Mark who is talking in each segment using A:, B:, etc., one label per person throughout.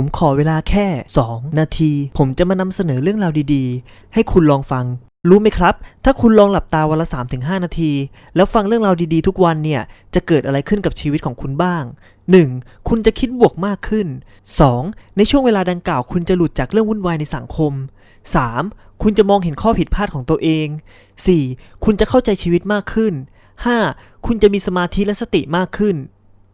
A: ผมขอเวลาแค่ 2 นาที ผมจะมานำเสนอเรื่องราวดีๆ ให้คุณลองฟัง รู้ไหมครับ ถ้าคุณลองหลับตาวันละ 3-5 นาที แล้วฟังเรื่องราวดีๆ ทุกวันเนี่ย จะเกิดอะไรขึ้นกับชีวิตของคุณบ้าง 1. คุณจะคิดบวกมากขึ้น 2. ในช่วงเวลาดังกล่าว คุณจะหลุดจากเรื่องวุ่นวายในสังคม 3. คุณจะมองเห็นข้อผิดพลาดของตัวเอง 4. คุณจะเข้าใจชีวิตมากขึ้น 5. คุณจะมีสมาธิและสติมากขึ้น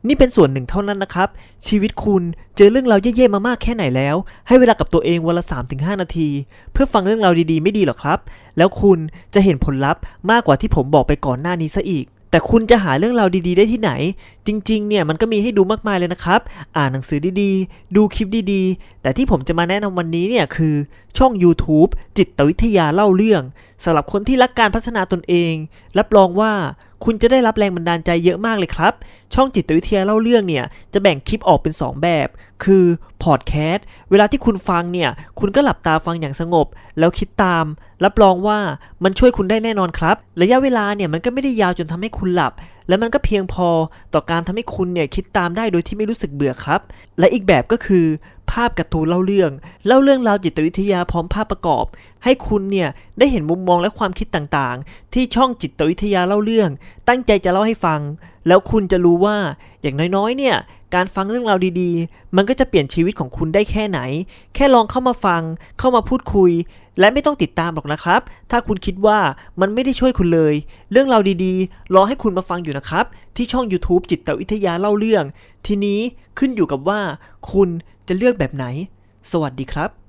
A: นี่เป็นส่วนหนึ่งเท่านั้นนะครับ ชีวิตคุณเจอเรื่องราวแย่ๆมามากแค่ไหนแล้ว ให้เวลากับตัวเองวันละ 3-5 นาที เพื่อฟังเรื่องราวดีๆไม่ดีหรอครับ แล้วคุณจะเห็นผลลัพธ์มากกว่าที่ผมบอกไปก่อนหน้านี้ซะอีกแต่คุณจะหาเรื่องราวดีๆ ได้ที่ไหน จริง ๆ เนี่ยมันก็มีให้ดูมากมายเลยนะครับ อ่านหนังสือดีๆ ดูคลิปดีๆ แต่ที่ผมจะมาแนะนำวันนี้เนี่ยคือช่อง YouTube จิตวิทยาเล่าเรื่องสำหรับคนที่รักการพัฒนาตนเอง รับรองว่า คุณจะได้รับแรงบันดาลใจเยอะมากเลยครับ ช่องจิตวิทยาเล่าเรื่องเนี่ยจะแบ่งคลิปออกเป็น 2 แบบ คือพอดแคสต์เวลาที่คุณฟังเนี่ย คุณก็หลับตาฟังอย่างสงบ แล้วคิดตาม รับรองว่ามันช่วยคุณได้แน่นอนครับ ระยะเวลาเนี่ยมันก็ไม่ได้ยาวจนทำให้คุณหลับ และมันก็เพียงพอต่อการทำให้คุณเนี่ยคิดตามได้โดยที่ไม่รู้สึกเบื่อครับ และอีกแบบก็คือ ภาพการ์ตูนเล่าเรื่อง เล่าเรื่องราวจิตวิทยาพร้อมภาพประกอบ ให้คุณเนี่ยได้เห็นมุมมองและความคิดต่างๆ ที่ช่องจิตวิทยาเล่าเรื่อง ตั้งใจจะเล่าให้ฟัง แล้วคุณจะรู้ว่า อย่างน้อยๆ เนี่ย การฟังเรื่องราวดีๆ มันก็จะเปลี่ยนชีวิตของคุณได้แค่ไหน แค่ลองเข้ามาฟัง เข้ามาพูดคุย และไม่ต้องติดตามหรอกนะครับ ถ้าคุณคิดว่ามันไม่ได้ช่วยคุณเลย เรื่องราวดีๆ รอให้คุณมาฟังอยู่นะครับ ที่ช่อง YouTube จิตวิทยาเล่าเรื่อง ทีนี้ขึ้นอยู่กับว่า คุณจะเลือกแบบไหน สวัสดีครับ